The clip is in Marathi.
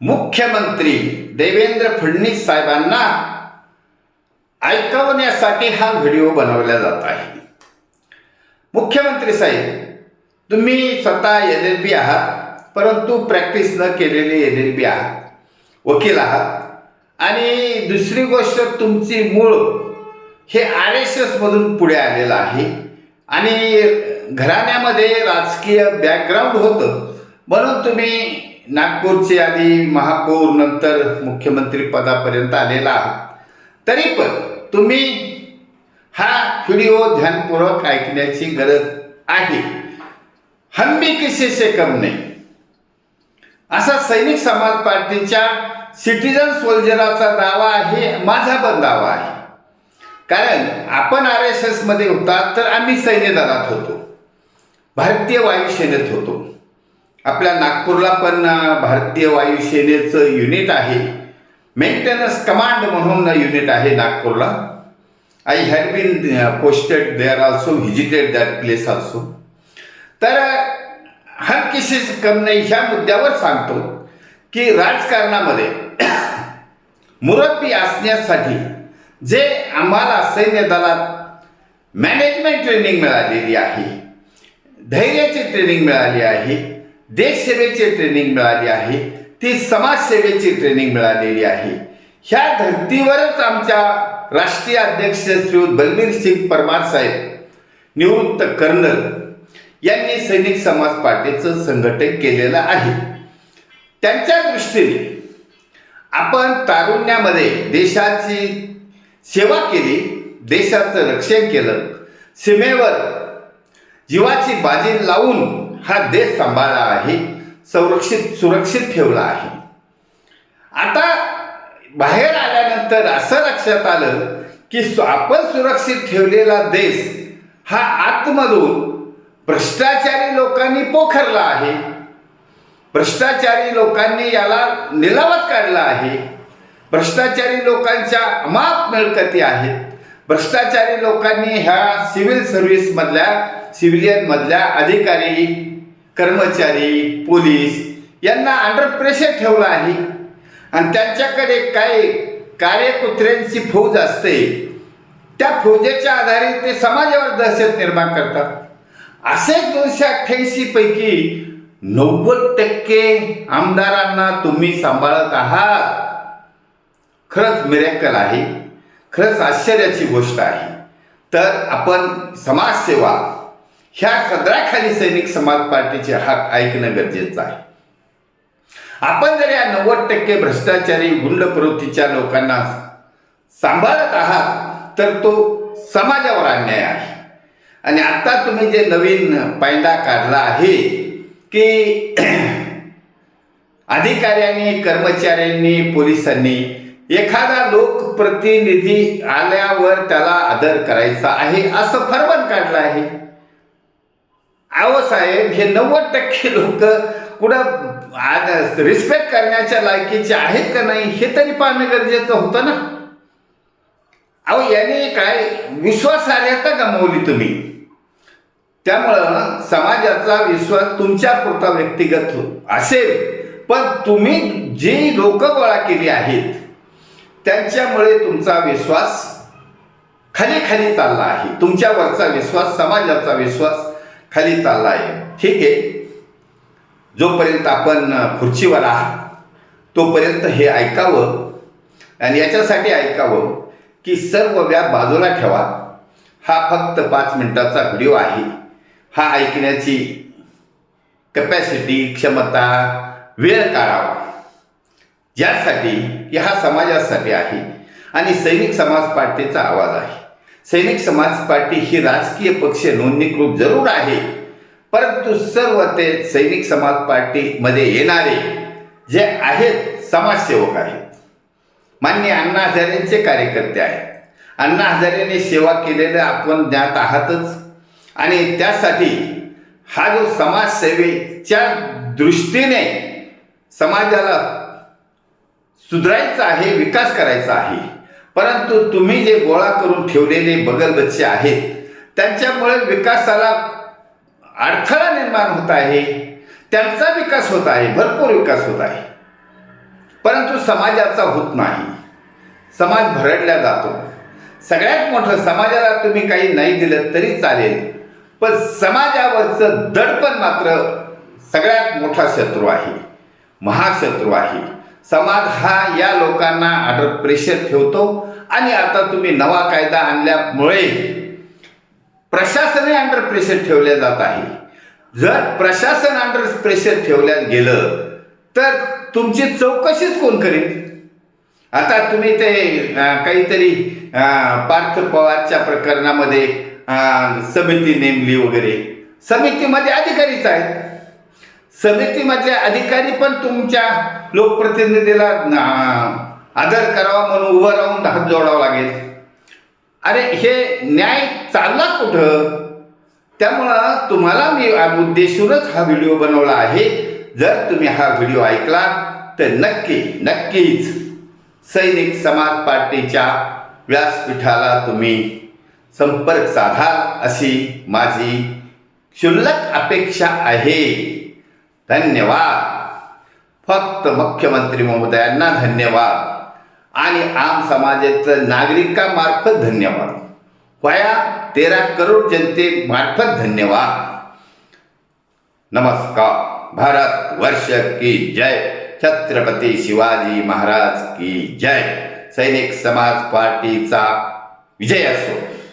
मुख्यमंत्री देवेंद्र फडणवीस साहेबांना ऐकवण्यासाठी हा व्हिडिओ बनवला जात आहे. मुख्यमंत्री साहेब तुम्ही स्वतः एल एल बी आहात परंतु प्रॅक्टिस न केलेले एल एल बी आहात वकील आहात. आणि दुसरी गोष्ट तुमची मूळ हे आर एस एसमधून पुढे आलेलं आहे. आणि घराण्यामध्ये राजकीय बॅकग्राऊंड होतं म्हणून तुम्ही नागपूरचे आधी महापौर नंतर मुख्यमंत्री पदापर्यंत आलेला आहात तरी पण तुम्ही हा व्हिडिओ ध्यानपूर्वक ऐकण्याची गरज आहे. हम भी किसी से कम नाही. असा सैनिक समाज पार्टीच्या सिटीजन सोल्जराचा दावा आहे माझा पण दावा आहे. कारण आपण आर एस एसमध्ये होता तर आम्ही सैन्य दलात होतो. भारतीय वायुसेनेत होतो. आपल्या नागपूरला पण भारतीय वायुसेनेचं युनिट आहे. मेंटेनन्स कमांड म्हणून युनिट आहे नागपूरला. I had been posted there also visited that place also तर हर किसी से कम नाही ह्या मुद्द्यावर सांगतो की राजकारणामध्ये मुरब्बी असण्यासाठी जे आम्हाला सैन्य दलात मॅनेजमेंट ट्रेनिंग मिळालेली आहे धैर्याची ट्रेनिंग मिळाली आहे देशसेवेची ट्रेनिंग मिळाली आहे. ती समाजसेवेची ट्रेनिंग मिळालेली आहे. ह्या धर्तीवरच आमच्या राष्ट्रीय अध्यक्ष श्री बलबीर सिंग परमार साहेब निवृत्त कर्नल यांनी सैनिक समाज पार्टीचं संघटन केलेलं आहे. त्यांच्या दृष्टीने आपण तारुण्यामध्ये देशाची सेवा केली देशाचं रक्षण केलं सीमेवर जीवाची बाजी लावून हा देश सांभाळला आहे संरक्षित सुरक्षित ठेवला आहे. आता बाहेर आल्यानंतर असं लक्षात आलं की आपण सुरक्षित ठेवलेला देश हा आतमधून भ्रष्टाचारी लोकांनी पोखरला आहे. भ्रष्टाचारी लोकांनी याला निलावात काढला आहे. भ्रष्टाचारी लोकांच्या अमाप मिळकती आहेत. भ्रष्टाचारी लोकांनी ह्या सिव्हिल सर्व्हिसमधल्या सिव्हिलियनमधल्या अधिकारी कर्मचारी पोलीस यांना अंडर प्रेशर ठेवलं आहे. आणि त्यांच्याकडे काही कार्यकुत्र्यांची फौज असते. त्या फौजेच्या आधारे ते समाजावर दहशत निर्माण करतात. असे दोनशे अठ्ठ्याऐंशी पैकी नव्वद टक्के आमदारांना तुम्ही सांभाळत आहात. खरंच मिरेकल आहे. खरंच आश्चर्याची गोष्ट आहे. तर आपण समाजसेवा ह्या सदराखाली सैनिक समाज पार्टीचे हक ऐकणं गरजेचं आहे. आपण जर या नव्वद टक्के भ्रष्टाचारी गुंड प्रवृत्तीच्या लोकांना सांभाळत आहात तर तो समाजावर अन्याय आहे. आणि आता तुम्ही जे नवीन पायंडा काढला आहे की अधिकाऱ्यांनी कर्मचाऱ्यांनी पोलिसांनी एखादा लोकप्रतिनिधी आल्यावर त्याला आदर करायचा आहे असं फरमान काढलं आहे. अहो साहेब हे नव्वद टक्के लोक कुठं रिस्पेक्ट करण्याच्या लायकीचे आहेत का नाही हे तरी पाहणं गरजेचं होतं ना? अहो याने काय विश्वासार्हता गमावली तुम्ही. त्यामुळं समाजाचा विश्वास तुमच्या पुरता व्यक्तिगत असेल. पण तुम्ही जी लोक गोळा केली आहेत त्यांच्यामुळे तुमचा विश्वास खाली खाली चालला आहे. तुमच्यावरचा विश्वास समाजाचा विश्वास खाली चालला आहे ठीक? आहे जोपर्यंत आपण खुर्चीवर आहात तोपर्यंत हे ऐकावं आणि याच्यासाठी ऐकावं की सर्व व्याप बाजूला ठेवा. हा फक्त पाच मिनटाचा व्हिडिओ आहे. हा ऐकण्याची कपॅसिटी क्षमता वेळ काढावा. ज्यासाठी की हा समाजासाठी आहे आणि सैनिक समाज पार्टीचा आवाज आहे. सैनिक समाज पार्टी ही राजकीय पक्ष नोंदणीकृत जरूर आहे. परंतु सर्व ते सैनिक समाज पार्टीमध्ये येणारे जे आहेत समाजसेवक आहेत. मान्य अण्णा हजारेंचे कार्यकर्ते आहेत. अण्णा हजारेने सेवा केलेलं आपण ज्ञात आहातच. आणि त्यासाठी हा जो समाजसेवेच्या दृष्टीने समाजाला सुधारायचा आहे विकास करायचा आहे परंतु तुम्ही जे गोळा करून ठेवलेले बगलबच्चे आहेत त्यांच्यामुळे विकासाला अडथळा निर्माण होत आहे त्यांचा विकास होत आहे भरपूर विकास होत आहे. परंतु समाजाचा होत नाही. समाज भरडला जातो. सगळ्यात मोठं समाजाला तुम्ही काही नाही दिलं तरी चालेल पण समाजावरचं दडपण मात्र सगळ्यात मोठा शत्रू आहे महाशत्रू आहे. समाज हा या लोकांना अंडर प्रेशर ठेवतो. आणि आता तुम्ही नवा कायदा आणल्यामुळे प्रशासनही अंडर प्रेशर ठेवल्या जात आहे. जर प्रशासन अंडर प्रेशर ठेवल्यात गेलं तर तुमची चौकशीच कोण करेल? आता तुम्ही ते काहीतरी पार्थ पवारच्या प्रकरणामध्ये समिती नेमली वगैरे. समितीमध्ये अधिकारीच आहेत. समितीमधले अधिकारी पण तुमच्या लोकप्रतिनिधीला आदर करावा म्हणून उभं राहून हात जोडावा लागेल. अरे हे न्याय चालला कुठं? त्यामुळं तुम्हाला मी उद्देशूनच हा व्हिडिओ बनवला आहे. जर तुम्ही हा व्हिडिओ ऐकला तर नक्की नक्कीच सैनिक समाज पार्टीच्या व्यासपीठाला तुम्ही संपर्क साधाल अशी माझी क्षुल्लक अपेक्षा आहे. धन्यवाद. फक्त मुख्यमंत्री महोदयांना धन्यवाद. आणि आम समाजाचं नागरिकांमार्फत धन्यवाद. वया तेरा करोड जनतेमार्फत धन्यवाद. नमस्कार. भारत वर्ष की जय. छत्रपती शिवाजी महाराज की जय. सैनिक समाज पार्टीचा विजय असो.